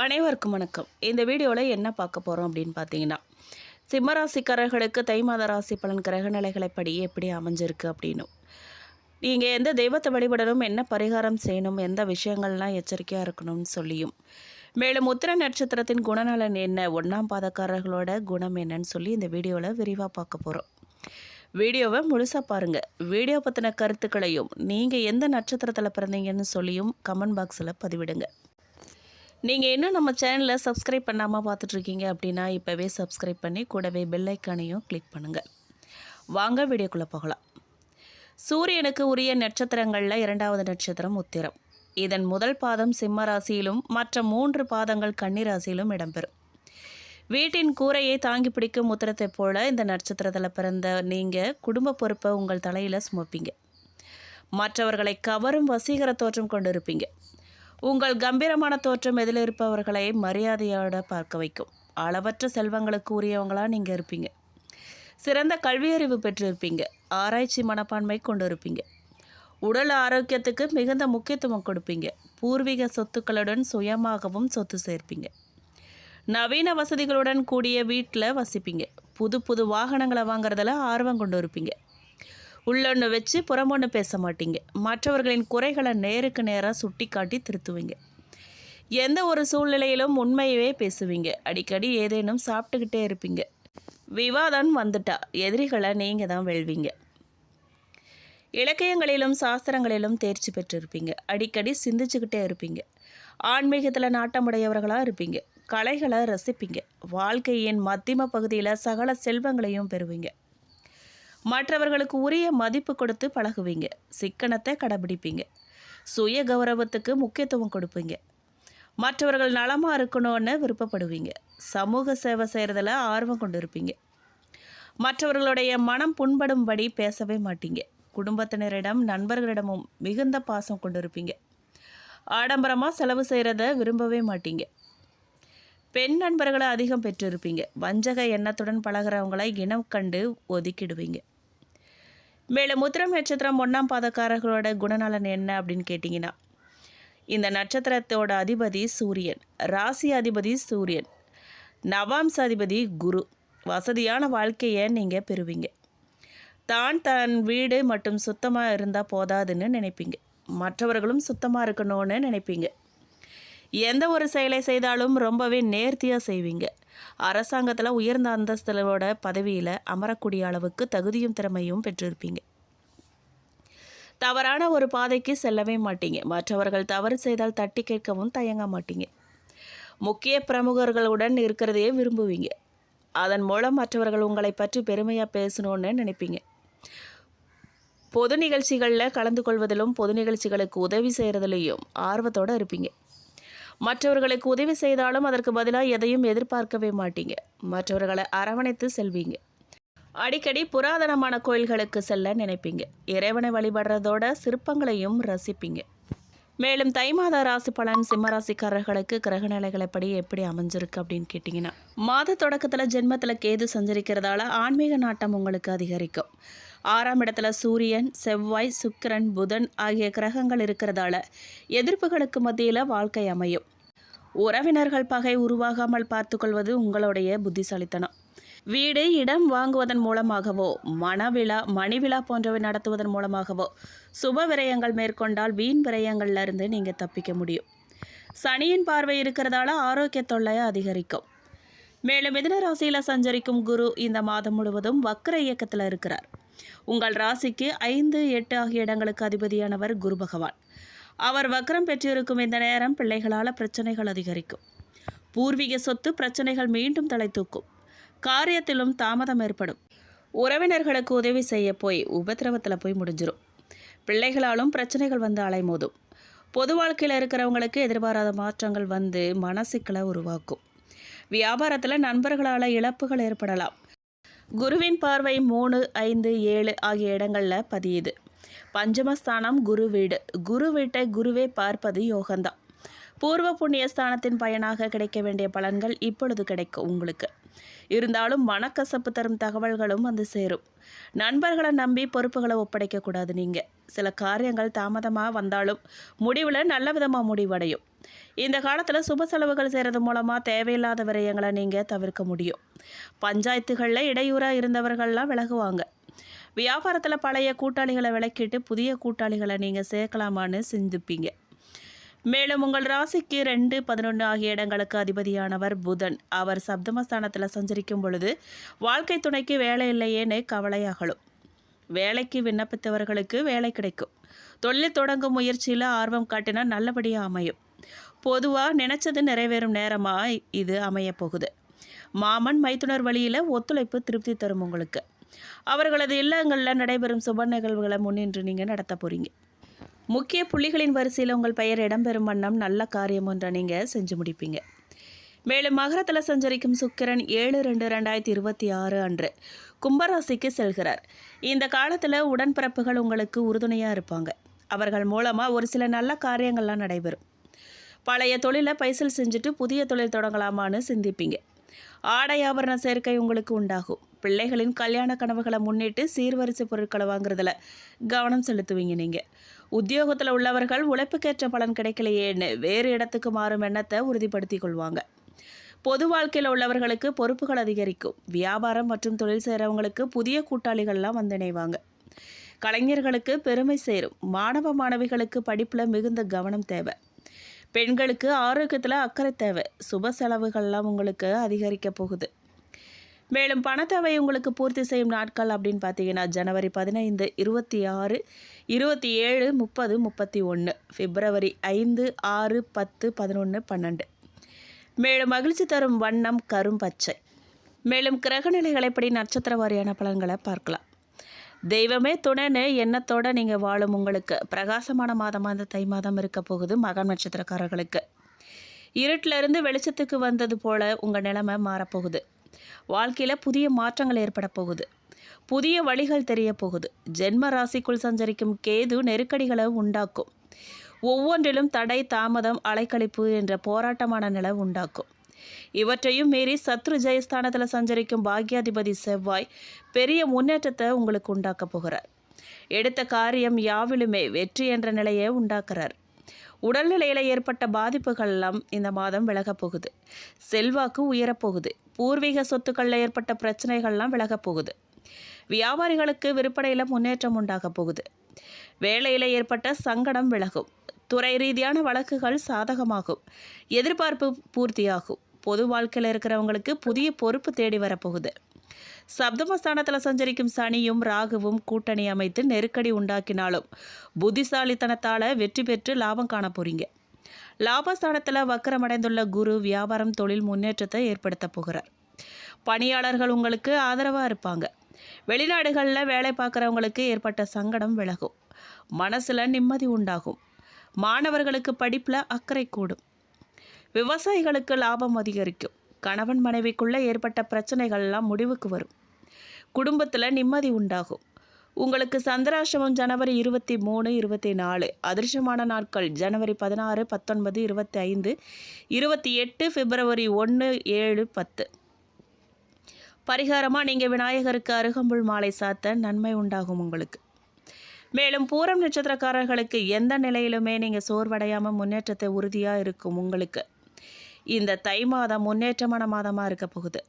அனைவருக்கும் வணக்கம். இந்த வீடியோவில் என்ன பார்க்க போகிறோம் அப்படின்னு பார்த்தீங்கன்னா சிம்மராசிக்காரர்களுக்கு தை மாத ராசி பலன் கிரக நிலைகளைப்படி எப்படி அமைஞ்சிருக்கு அப்படின்னு. நீங்கள் எந்த தெய்வத்தை வழிபடணும் என்ன பரிகாரம் செய்யணும் எந்த விஷயங்கள்லாம் எச்சரிக்கையாக இருக்கணும்னு சொல்லியும். மேலும் உத்திர நட்சத்திரத்தின் குணநலன் என்ன ஒன்றாம் பாதக்காரர்களோட குணம் என்னன்னு சொல்லி இந்த வீடியோவில் விரிவாக பார்க்க போகிறோம் வீடியோவை முழுசாக பாருங்கள் வீடியோ பற்றின கருத்துக்களையும் நீங்கள் எந்த நட்சத்திரத்தில் பிறந்தீங்கன்னு சொல்லியும் கமெண்ட் பாக்ஸில் பதிவிடுங்க. நீங்கள் இன்னும் நம்ம சேனலை சப்ஸ்கிரைப் பண்ணாமல் பார்த்துட்ருக்கீங்க அப்படின்னா இப்போவே சப்ஸ்கிரைப் பண்ணி கூடவே பெல்லைக்கானையும் கிளிக் பண்ணுங்கள் வாங்க வீடியோக்குள்ளே போகலாம். சூரியனுக்கு உரிய நட்சத்திரங்களில் இரண்டாவது நட்சத்திரம் உத்திரம். இதன் முதல் பாதம் சிம்ம ராசியிலும் மற்ற மூன்று பாதங்கள் கன்னி ராசியிலும் இடம்பெறும். வீட்டின் கூரையை தாங்கி பிடிக்கும் உத்திரத்தை போல இந்த நட்சத்திரத்தில் பிறந்த நீங்கள் குடும்ப பொறுப்பை உங்கள் தலையில் சுமப்பீங்க. மற்றவர்களை கவரும் வசீகர தோற்றம் கொண்டிருப்பீங்க. உங்கள் கம்பீரமான தோற்றம் எதில் இருப்பவர்களை மரியாதையோட பார்க்க வைக்கும். அளவற்ற செல்வங்களுக்கு உரியவங்களாக நீங்கள் இருப்பீங்க. சிறந்த கல்வியறிவு பெற்றிருப்பீங்க. ஆராய்ச்சி மனப்பான்மை கொண்டு இருப்பீங்க உடல் ஆரோக்கியத்துக்கு மிகுந்த முக்கியத்துவம் கொடுப்பீங்க. பூர்வீக சொத்துக்களுடன் சுயமாகவும் சொத்து சேர்ப்பீங்க. நவீன வசதிகளுடன் கூடிய வீட்டில் வசிப்பீங்க. புது புது வாகனங்களை வாங்குறதுல ஆர்வம் கொண்டு இருப்பீங்க உள்ளொன்று வச்சு புறமொன்று பேச மாட்டீங்க. மற்றவர்களின் குறைகளை நேருக்கு நேராக சுட்டி காட்டி திருத்துவீங்க. எந்த ஒரு சூழ்நிலையிலும் உண்மையவே பேசுவீங்க. அடிக்கடி ஏதேனும் சாப்பிட்டுக்கிட்டே இருப்பீங்க. விவாதம் வந்துட்டா. எதிரிகளை நீங்கள் தான் வெல்வீங்க. இலக்கியங்களிலும் சாஸ்திரங்களிலும் தேர்ச்சி பெற்றிருப்பீங்க. அடிக்கடி சிந்திச்சுக்கிட்டே இருப்பீங்க. ஆன்மீகத்தில் நாட்டமுடையவர்களாக இருப்பீங்க. கலைகளை ரசிப்பீங்க. வாழ்க்கையின் மத்திம பகுதியில் சகல செல்வங்களையும் பெறுவீங்க. மற்றவர்களுக்கு உரிய மதிப்பு கொடுத்து பழகுவீங்க. சிக்கனத்தை கடைபிடிப்பீங்க. சுய கௌரவத்துக்கு முக்கியத்துவம் கொடுப்பீங்க. மற்றவர்கள் நலமாக இருக்கணும்னு விருப்பப்படுவீங்க. சமூக சேவை செய்கிறதுல ஆர்வம் கொண்டு இருப்பீங்க மற்றவர்களுடைய மனம் புண்படும்படி பேசவே மாட்டீங்க. குடும்பத்தினரிடம் நண்பர்களிடமும் மிகுந்த பாசம் கொண்டு இருப்பீங்க ஆடம்பரமாக செலவு செய்கிறத விரும்பவே மாட்டீங்க. பெண் நண்பர்களை அதிகம் பெற்றிருப்பீங்க. வஞ்சக எண்ணத்துடன் பழகிறவங்களை இனம் கண்டு ஒதுக்கிடுவீங்க. மேலும் உத்திரம் நட்சத்திரம் ஒன்றாம் பாதக்காரர்களோட குணநலன் என்ன அப்படின்னு கேட்டிங்கன்னா இந்த நட்சத்திரத்தோட அதிபதி சூரியன் ராசி அதிபதி சூரியன் நவாம்ச அதிபதி குரு. வசதியான வாழ்க்கையை நீங்கள் பெறுவீங்க. தான் தன் வீடு மட்டும் சுத்தமாக இருந்தால் போதாதுன்னு நினைப்பீங்க. மற்றவர்களும் சுத்தமாக இருக்கணும்னு நினைப்பீங்க. எந்த ஒரு செயலை செய்தாலும் ரொம்பவே நேர்த்தியாக செய்வீங்க. அரசாங்கத்தில் உயர்ந்த அந்தஸ்தலோட பதவியில் அமரக்கூடிய அளவுக்கு தகுதியும் திறமையும் பெற்றிருப்பீங்க. தவறான ஒரு பாதைக்கு செல்லவே மாட்டீங்க. மற்றவர்கள் தவறு செய்தால் தட்டி கேட்கவும் தயங்க மாட்டீங்க. முக்கிய பிரமுகர்களுடன் இருக்கிறதையே விரும்புவீங்க. அதன் மூலம் மற்றவர்கள் உங்களை பற்றி பெருமையாக பேசணும்னு நினைப்பீங்க. பொது நிகழ்ச்சிகளில் கலந்து கொள்வதிலும் பொது நிகழ்ச்சிகளுக்கு உதவி செய்கிறதுலையும் ஆர்வத்தோடு இருப்பீங்க. மற்றவர்களுக்கு உதவி செய்தாலும் அதற்கு பதிலாக எதையும் எதிர்பார்க்கவே மாட்டீங்க. மற்றவர்களை அரவணைத்து செல்வீங்க. அடிக்கடி புராதனமான கோயில்களுக்கு செல்ல நினைப்பீங்க. இறைவனை வழிபடுறதோட சிற்பங்களையும் ரசிப்பீங்க. மேலும் தை மாத ராசி பலன் சிம்மராசிக்காரர்களுக்கு கிரக நிலைகளைப்படி எப்படி அமைஞ்சிருக்கு அப்படின்னு கேட்டிங்கன்னா மாத தொடக்கத்தில் ஜென்மத்தில் கேது சஞ்சரிக்கிறதால ஆன்மீக நாட்டம் உங்களுக்கு அதிகரிக்கும். ஆறாம் இடத்துல சூரியன் செவ்வாய் சுக்கிரன் புதன் ஆகிய கிரகங்கள் இருக்கிறதால எதிர்ப்புகளுக்கு மத்தியில் வாழ்க்கை அமையும். உறவினர்கள் பகை உருவாகாமல் பார்த்துக்கொள்வது உங்களுடைய புத்திசாலித்தனம். வீடு இடம் வாங்குவதன் மூலமாகவோ மனவிழா மணிவிழா போன்றவை நடத்துவதன் மூலமாகவோ சுப விரயங்கள் மேற்கொண்டால் வீண் விரயங்கள்ல இருந்து நீங்கள் தப்பிக்க முடியும். சனியின் பார்வை இருக்கிறதால ஆரோக்கிய தொல்லையை அதிகரிக்கும். மேலும் மிதன ராசியில் சஞ்சரிக்கும் குரு இந்த மாதம் முழுவதும் வக்கர இயக்கத்தில் இருக்கிறார். உங்கள் ராசிக்கு ஐந்து எட்டு ஆகிய இடங்களுக்கு அதிபதியானவர் குரு பகவான். அவர் வக்ரம் பெற்றிருக்கும் இந்த நேரம் பிள்ளைகளால் பிரச்சனைகள் அதிகரிக்கும். பூர்வீக சொத்து பிரச்சனைகள் மீண்டும் தலை தூக்கும். காரியத்திலும் தாமதம் ஏற்படும். உறவினர்களுக்கு உதவி செய்ய போய் உபத்திரவத்தில் போய் முடிஞ்சிடும் பிள்ளைகளாலும் பிரச்சனைகள் வந்து அலைமோதும். பொது வாழ்க்கையில் இருக்கிறவங்களுக்கு எதிர்பாராத மாற்றங்கள் வந்து மனசிக்கலை உருவாக்கும். வியாபாரத்தில் நண்பர்களால் இழப்புகள் ஏற்படலாம். குருவின் பார்வை மூணு ஐந்து ஏழு ஆகிய இடங்களில் பதியுது. பஞ்சமஸ்தானம் குரு வீடு. குரு வீட்டை குருவே பார்ப்பது யோகந்தான். பூர்வ புண்ணிய ஸ்தானத்தின் பயனாக கிடைக்க வேண்டிய பலன்கள் இப்பொழுது கிடைக்கும் உங்களுக்கு. இருந்தாலும் மனக்கசப்பு தரும் தகவல்களும் வந்து சேரும். நண்பர்களை நம்பி பொறுப்புகளை ஒப்படைக்கக்கூடாது நீங்கள் சில காரியங்கள் தாமதமாக வந்தாலும் முடிவில் நல்ல விதமாக முடிவடையும். இந்த காலத்தில் சுப செலவுகள் செய்கிறது மூலமாக தேவையில்லாத விரயங்களை நீங்கள் தவிர்க்க முடியும். பஞ்சாயத்துகளில் இடையூறாக இருந்தவர்கள்லாம் விலகுவாங்க. வியாபாரத்தில் பழைய கூட்டாளிகளை விலக்கிட்டு புதிய கூட்டாளிகளை நீங்கள் சேர்க்கலாமான்னு சிந்திப்பீங்க. மேலும் உங்கள் ராசிக்கு ரெண்டு பதினொன்று ஆகிய இடங்களுக்கு அதிபதியானவர் புதன். அவர் சப்தமஸ்தானத்தில் சஞ்சரிக்கும் பொழுது வாழ்க்கை துணைக்கு வேலை இல்லையேன்னு கவலையாகலும். வேலைக்கு விண்ணப்பித்தவர்களுக்கு வேலை கிடைக்கும். தொழில் தொடங்கும் முயற்சியில் ஆர்வம் காட்டினால் நல்லபடியாக அமையும். பொதுவாக நினச்சது நிறைவேறும் நேரமாக இது அமையப் போகுது. மாமன் மைத்துனர் வழியில் ஒத்துழைப்பு திருப்தி தரும் உங்களுக்கு. அவர்களது இல்லங்களில் நடைபெறும் சுப நிகழ்வுகளை முன்னின்று நீங்கள் நடத்த போகிறீங்க முக்கிய புள்ளிகளின் வரிசையில் உங்கள் பெயர் இடம்பெறும் வண்ணம் நல்ல காரியம் ஒன்றை நீங்கள் செஞ்சு முடிப்பீங்க. மேலும் மகரத்தில் சஞ்சரிக்கும் சுக்கிரன் ஏழு ரெண்டு ரெண்டாயிரத்தி இருபத்தி ஆறு அன்று கும்பராசிக்கு செல்கிறார். இந்த காலத்தில் உடன்பிறப்புகள் உங்களுக்கு உறுதுணையாக இருப்பாங்க. அவர்கள் மூலமாக ஒரு சில நல்ல காரியங்கள்லாம் நடைபெறும். பழைய தொழிலை பைசல் செஞ்சுட்டு புதிய தொழில் தொடங்கலாமான்னு சிந்திப்பீங்க. ஆடை ஆபரண சேர்க்கை உங்களுக்கு உண்டாகும். பிள்ளைகளின் கல்யாண கனவுகளை முன்னிட்டு சீர்வரிசை பொருட்களை வாங்குறதுல கவனம் செலுத்துவீங்க நீங்கள் உத்தியோகத்தில் உள்ளவர்கள் உழைப்புக்கேற்ற பலன் கிடைக்கலையேன்னு வேறு இடத்துக்கு மாறும் எண்ணத்தை உறுதிப்படுத்தி கொள்வாங்க. பொது வாழ்க்கையில் உள்ளவர்களுக்கு பொறுப்புகள் அதிகரிக்கும். வியாபாரம் மற்றும் தொழில் செய்கிறவங்களுக்கு புதிய கூட்டாளிகள்லாம் வந்து இணைவாங்க கலைஞர்களுக்கு பெருமை சேரும். மாணவ மாணவிகளுக்கு படிப்பில் மிகுந்த கவனம் தேவை. பெண்களுக்கு ஆரோக்கியத்தில் அக்கறை தேவை. சுப செலவுகள்லாம் உங்களுக்கு அதிகரிக்க போகுது. மேலும் பணத்தேவை உங்களுக்கு பூர்த்தி செய்யும் நாட்கள் அப்படின்னு பார்த்தீங்கன்னா ஜனவரி பதினைந்து இருபத்தி ஆறு இருபத்தி ஏழு முப்பது முப்பத்தி ஒன்று பிப்ரவரி ஐந்து ஆறு பத்து பதினொன்று பன்னெண்டு. மேலும் மகிழ்ச்சி தரும் வண்ணம் கரும்பச்சை. மேலும் கிரகநிலைகளைப்படி நட்சத்திர வாரியான பலன்களை பார்க்கலாம். தெய்வமே துணைன்னு எண்ணத்தோடு நீங்கள் வாழும் உங்களுக்கு. பிரகாசமான மாதமாக இந்த தை மாதம் இருக்க போகுது மகன் நட்சத்திரக்காரர்களுக்கு. இருட்டிலிருந்து வெளிச்சத்துக்கு வந்தது போல் உங்கள் நிலைமை மாறப்போகுது. வாழ்க்கையில் புதிய மாற்றங்கள் ஏற்பட போகுது. புதிய வழிகள் தெரிய போகுது. ஜென்ம ராசிக்குள் சஞ்சரிக்கும் கேது நெருக்கடிகளை உண்டாக்கும். ஒவ்வொன்றிலும் தடை தாமதம் அலைக்கழிப்பு என்ற போராட்டமான நிலை உண்டாக்கும். இவற்றையும் மீறி சத்ரு ஜெயஸ்தானத்தில் சஞ்சரிக்கும் பாக்யாதிபதி செவ்வாய் பெரிய முன்னேற்றத்தை உங்களுக்கு உண்டாக்க போகிறார். எடுத்த காரியம் யாவிலுமே வெற்றி என்ற நிலையை உண்டாக்குறார். உடல்நிலையில் ஏற்பட்ட பாதிப்புகள்லாம் இந்த மாதம் விலகப் போகுது. செல்வாக்கு உயரப்போகுது பூர்வீக சொத்துக்களில் ஏற்பட்ட பிரச்சனைகள்லாம் விலகப் போகுது. வியாபாரிகளுக்கு விற்பனையில் முன்னேற்றம் உண்டாக போகுது. வேலையில் ஏற்பட்ட சங்கடம் விலகும். துறை ரீதியான வழக்குகள் சாதகமாகும். எதிர்பார்ப்பு பூர்த்தியாகும். பொது வாழ்க்கையில் இருக்கிறவங்களுக்கு புதிய பொறுப்பு தேடி வரப்போகுது. சப்தமஸ்தானத்தில் சஞ்சரிக்கும் சனியும் ராகுவும் கூட்டணி அமைத்து நெருக்கடி உண்டாக்கினாலும் புத்திசாலித்தனத்தால் வெற்றி பெற்று லாபம் காண போறீங்க. லாபஸ்தானத்தில் வக்கரமடைந்துள்ள குரு வியாபாரம் தொழில் முன்னேற்றத்தை ஏற்படுத்த போகிறார். பணியாளர்கள் உங்களுக்கு ஆதரவாக இருப்பாங்க. வெளிநாடுகளில் வேலை பார்க்குறவங்களுக்கு ஏற்பட்ட சங்கடம் விலகும். மனசில் நிம்மதி உண்டாகும். மாணவர்களுக்கு படிப்பில் அக்கறை கூடும். விவசாயிகளுக்கு லாபம் அதிகரிக்கும். கணவன் மனைவிக்குள்ளே ஏற்பட்ட பிரச்சனைகள்லாம் முடிவுக்கு வரும். குடும்பத்தில் நிம்மதி உண்டாகும். உங்களுக்கு சந்திராசிரமம் ஜனவரி இருபத்தி மூணு இருபத்தி நாலு அதிர்ஷ்டமான நாட்கள் ஜனவரி பதினாறு பத்தொன்பது இருபத்தி ஐந்து இருபத்தி எட்டு பிப்ரவரி ஒன்று ஏழு பத்து. பரிகாரமாக நீங்கள் விநாயகருக்கு அருகம்புல் மாலை சாத்த நன்மை உண்டாகும் உங்களுக்கு. மேலும் பூரம் நட்சத்திரக்காரர்களுக்கு எந்த நிலையிலுமே நீங்கள் சோர்வடையாமல் முன்னேற்றத்தை உறுதியாக இருக்கும் உங்களுக்கு. இந்த தை மாதம் முன்னேற்றமான மாதமாக இருக்க போகுது.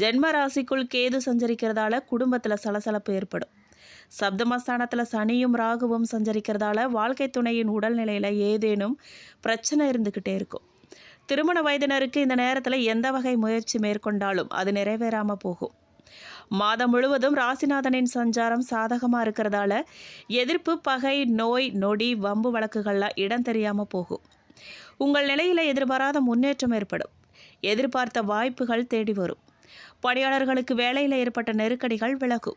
ஜென்ம ராசிக்குள் கேது சஞ்சரிக்கிறதால குடும்பத்தில் சலசலப்பு ஏற்படும். சப்தமஸ்தானத்தில் சனியும் ராகுவும் சஞ்சரிக்கிறதால வாழ்க்கை துணையின் உடல்நிலையில் ஏதேனும் பிரச்சனை இருந்துக்கிட்டே இருக்கும். திருமண வயதினருக்கு இந்த நேரத்தில் எந்த வகை முயற்சி மேற்கொண்டாலும் அது நிறைவேறாமல் போகும். மாதம் முழுவதும் ராசிநாதனின் சஞ்சாரம் சாதகமாக இருக்கிறதால எதிர்ப்பு பகை நோய் நொடி வம்பு வழக்குகள்லாம் இடம் தெரியாமல் போகும். உங்கள் நிலையில் எதிர்பாராத முன்னேற்றம் ஏற்படும். எதிர்பார்த்த வாய்ப்புகள் தேடி வரும். பணியாளர்களுக்கு வேலையில் ஏற்பட்ட நெருக்கடிகள் விலகும்.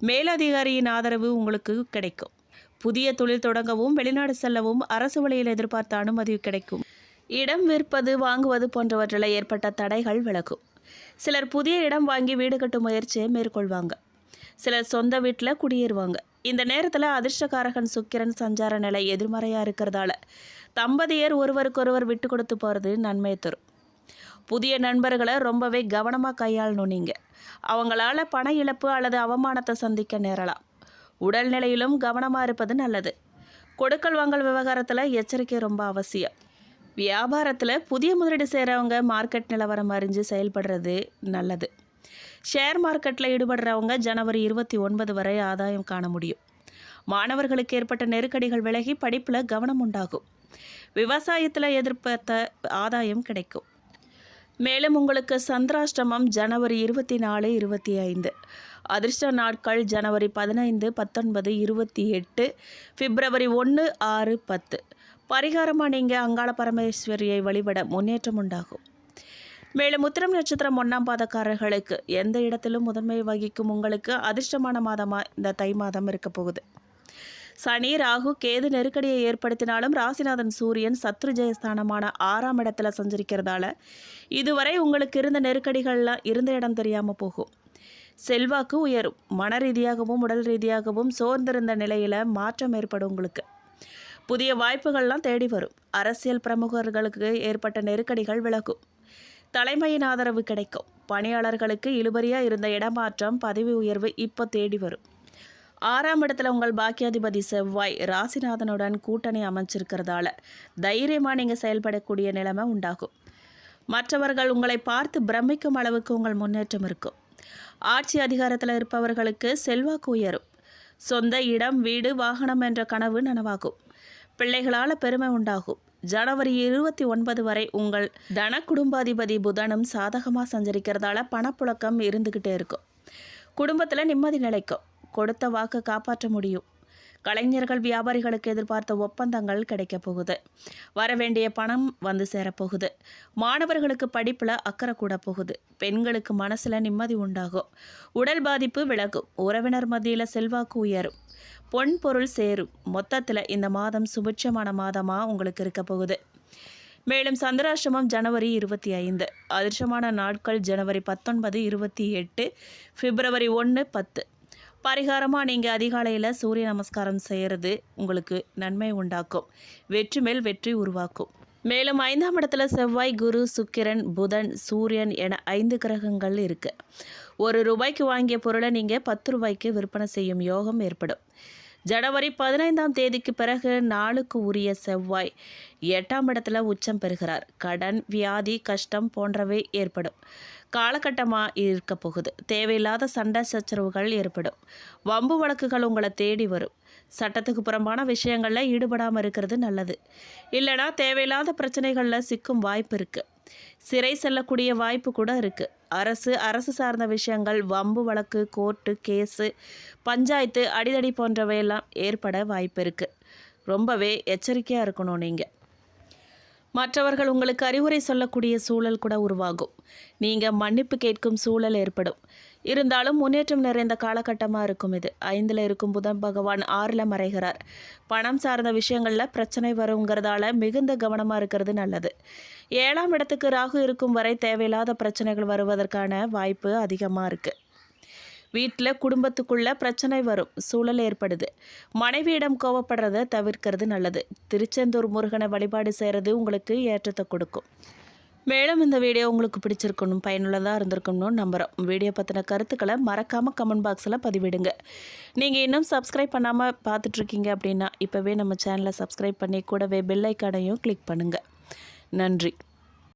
மேலதிகாரியின் ஆதரவு உங்களுக்கு கிடைக்கும். புதிய தொழில் தொடங்கவும் வெளிநாடு செல்லவும் அரசு வழியில் எதிர்பார்த்த அனுமதி கிடைக்கும். இடம் விற்பது வாங்குவது போன்றவற்றில் ஏற்பட்ட தடைகள் விலகும். சிலர் புதிய இடம் வாங்கி வீடு கட்டும் முயற்சியை மேற்கொள்வாங்க. சிலர் சொந்த வீட்டில் குடியேறுவாங்க. இந்த நேரத்தில் அதிர்ஷ்டகாரகன் சுக்கிரன் சஞ்சார நிலை எதிர்மறையாக இருக்கிறதால தம்பதியர் ஒருவருக்கொருவர் விட்டு கொடுத்து போகிறது நன்மை தரும். புதிய நண்பர்களை ரொம்பவே கவனமாக கையாளணும் நீங்கள் அவங்களால பண இழப்பு அல்லது அவமானத்தை சந்திக்க நேரலாம். உடல்நிலையிலும் கவனமாக இருப்பது நல்லது. கொடுக்கல் வாங்கல் விவகாரத்தில் எச்சரிக்கை ரொம்ப அவசியம். வியாபாரத்தில் புதிய முதலீடு செய்கிறவங்க மார்க்கெட் நிலவரம் அறிஞ்சு செயல்படுறது நல்லது. ஷேர் மார்க்கெட்டில் ஈடுபடுறவங்க ஜனவரி இருபத்தி ஒன்பது வரை ஆதாயம் காண முடியும். மாணவர்களுக்கு ஏற்பட்ட நெருக்கடிகள் விலகி படிப்பில் கவனம் உண்டாகும். விவசாயத்தில் எதிர்பார்த்த ஆதாயம் கிடைக்கும். மேலும் உங்களுக்கு சந்திராஷ்டமம் ஜனவரி இருபத்தி நாலு இருபத்தி ஐந்து அதிர்ஷ்ட நாட்கள் ஜனவரி பதினைந்து பத்தொன்பது இருபத்தி எட்டு பிப்ரவரி ஒன்று ஆறு பத்து. பரிகாரமாக நீங்கள் அங்காள பரமேஸ்வரியை வழிபட முன்னேற்றம் உண்டாகும். மேலும் உத்திரம் நட்சத்திரம் ஒன்றாம் பாதக்காரர்களுக்கு எந்த இடத்திலும் முதன்மை வகிக்கும் உங்களுக்கு அதிர்ஷ்டமான மாதமாக இந்த தை மாதம் இருக்க போகுது. சனி ராகு கேது நெருக்கடியை ஏற்படுத்தினாலும் ராசிநாதன் சூரியன் சத்ருஜயஸ்தானமான ஆறாம் இடத்துல சஞ்சரிக்கிறதால இதுவரை உங்களுக்கு இருந்த நெருக்கடிகள்லாம் இருந்த இடம் தெரியாமல் போகும். செல்வாக்கு உயரும். மன ரீதியாகவும் உடல் ரீதியாகவும் சோர்ந்திருந்த நிலையில் மாற்றம் ஏற்படும் உங்களுக்கு. புதிய வாய்ப்புகள்லாம் தேடி வரும். அரசியல் பிரமுகர்களுக்கு ஏற்பட்ட நெருக்கடிகள் விலகும். தலைமையின் ஆதரவு கிடைக்கும். பணியாளர்களுக்கு இழுபறியாக இருந்த இடமாற்றம் பதவி உயர்வு இப்போ தேடி வரும். ஆறாம் இடத்துல உங்கள் பாக்கியாதிபதி செவ்வாய் ராசிநாதனுடன் கூட்டணி அமைச்சிருக்கிறதால தைரியமாக நீங்கள் செயல்படக்கூடிய நிலைமை உண்டாகும். மற்றவர்கள் உங்களை பார்த்து பிரமிக்கும் அளவுக்கு உங்கள் முன்னேற்றம் இருக்கும். ஆட்சி அதிகாரத்தில் இருப்பவர்களுக்கு செல்வாக்கு உயரும். சொந்த இடம் வீடு வாகனம் என்ற கனவு நனவாகும். பிள்ளைகளால் பெருமை உண்டாகும். ஜனவரி இருபத்தி ஒன்பது வரை உங்கள் தன குடும்பாதிபதி புதனும் சாதகமாக சஞ்சரிக்கிறதால பணப்புழக்கம் இருந்துக்கிட்டே இருக்கும். குடும்பத்தில் நிம்மதி நிலைக்கும். கொடுத்த வாக்கு காப்பாற்ற முடியும். கலைஞர்கள் வியாபாரிகளுக்கு எதிர்பார்த்த ஒப்பந்தங்கள் கிடைக்கப் போகுது. வரவேண்டிய பணம் வந்து சேரப்போகுது மாணவர்களுக்கு படிப்பில் அக்கறை கூட போகுது. பெண்களுக்கு மனசில் நிம்மதி உண்டாகும். உடல் பாதிப்பு விலகும். உறவினர் மத்தியில் செல்வாக்கு உயரும். பொன் பொருள் சேரும். மொத்தத்தில் இந்த மாதம் சுபிட்சமான மாதமாக உங்களுக்கு இருக்க போகுது. மேலும் சந்திராசிரமம் ஜனவரி இருபத்தி ஐந்து. அதிர்ஷ்டமான நாட்கள் ஜனவரி பத்தொன்பது இருபத்தி எட்டு பிப்ரவரி ஒன்று பத்து. பரிகாரமாக நீங்கள் அதிகாலையில் சூரிய நமஸ்காரம் செய்கிறது உங்களுக்கு நன்மை உண்டாக்கும். வெற்றி மேல் வெற்றி உருவாக்கும். மேலும் ஐந்தாம் இடத்துல செவ்வாய் குரு சுக்கிரன் புதன் சூரியன் என ஐந்து கிரகங்கள் இருக்குது ஒரு ரூபாய்க்கு வாங்கிய பொருளை நீங்கள் பத்து ரூபாய்க்கு விற்பனை செய்யும் யோகம் ஏற்படும். ஜனவரி பதினைந்தாம் தேதிக்கு பிறகு நாளுக்கு உரிய செவ்வாய். எட்டாம் இடத்துல உச்சம் பெறுகிறார். கடன் வியாதி கஷ்டம் போன்றவை ஏற்படும். காலகட்டமாக இருக்க போகுது. தேவையில்லாத சண்டை சச்சரவுகள் ஏற்படும். வம்பு வழக்குகள் உங்களை தேடி வரும். சட்டத்துக்கு புறம்பான விஷயங்களில் ஈடுபடாமல் இருக்கிறது நல்லது. இல்லைனா தேவையில்லாத பிரச்சனைகளில் சிக்கும் வாய்ப்பு இருக்குது சிறை செல்லக்கூடிய வாய்ப்பு கூட இருக்குது அரசு அரசு சார்ந்த விஷயங்கள் வம்பு வழக்கு கோர்ட்டு கேஸு பஞ்சாயத்து அடிதடி போன்றவையெல்லாம் ஏற்பட வாய்ப்பு இருக்குது ரொம்பவே எச்சரிக்கையாக இருக்கணும் நீங்கள் மற்றவர்கள் உங்களுக்கு அறிவுரை சொல்லக்கூடிய சூழல் கூட உருவாகும். நீங்கள் மன்னிப்பு கேட்கும் சூழல் ஏற்படும். இருந்தாலும் முன்னேற்றம் நிறைந்த காலகட்டமாக இருக்கும் இது. ஐந்தில் இருக்கும் புதன் பகவான் ஆறில் மறைகிறார். பணம் சார்ந்த விஷயங்களில் பிரச்சனை வருங்கிறதால மிகுந்த கவனமாக இருக்கிறது நல்லது. ஏழாம் இடத்துக்கு ராகு இருக்கும் வரை தேவையில்லாத பிரச்சனைகள் வருவதற்கான வாய்ப்பு அதிகமாக இருக்குது வீட்டில் குடும்பத்துக்குள்ள பிரச்சனை வரும் சூழல் ஏற்படுது. மனைவியிடம் கோவப்படுறத தவிர்க்கிறது நல்லது. திருச்செந்தூர் முருகனை வழிபாடு செய்கிறது உங்களுக்கு ஏற்றத்தை கொடுக்கும். மேலும் இந்த வீடியோ உங்களுக்கு பிடிச்சிருக்கணும் பயனுள்ளதாக இருந்திருக்கணும்னு நம்புகிறோம் வீடியோ பற்றின கருத்துக்களை மறக்காமல் கமெண்ட் பாக்ஸில் பதிவிடுங்க. நீங்கள் இன்னும் சப்ஸ்கிரைப் பண்ணாமல் பார்த்துட்ருக்கீங்க அப்படின்னா இப்போவே நம்ம சேனலை சப்ஸ்கிரைப் பண்ணி கூடவே பெல் ஐக்கானையும் கிளிக் பண்ணுங்கள் நன்றி.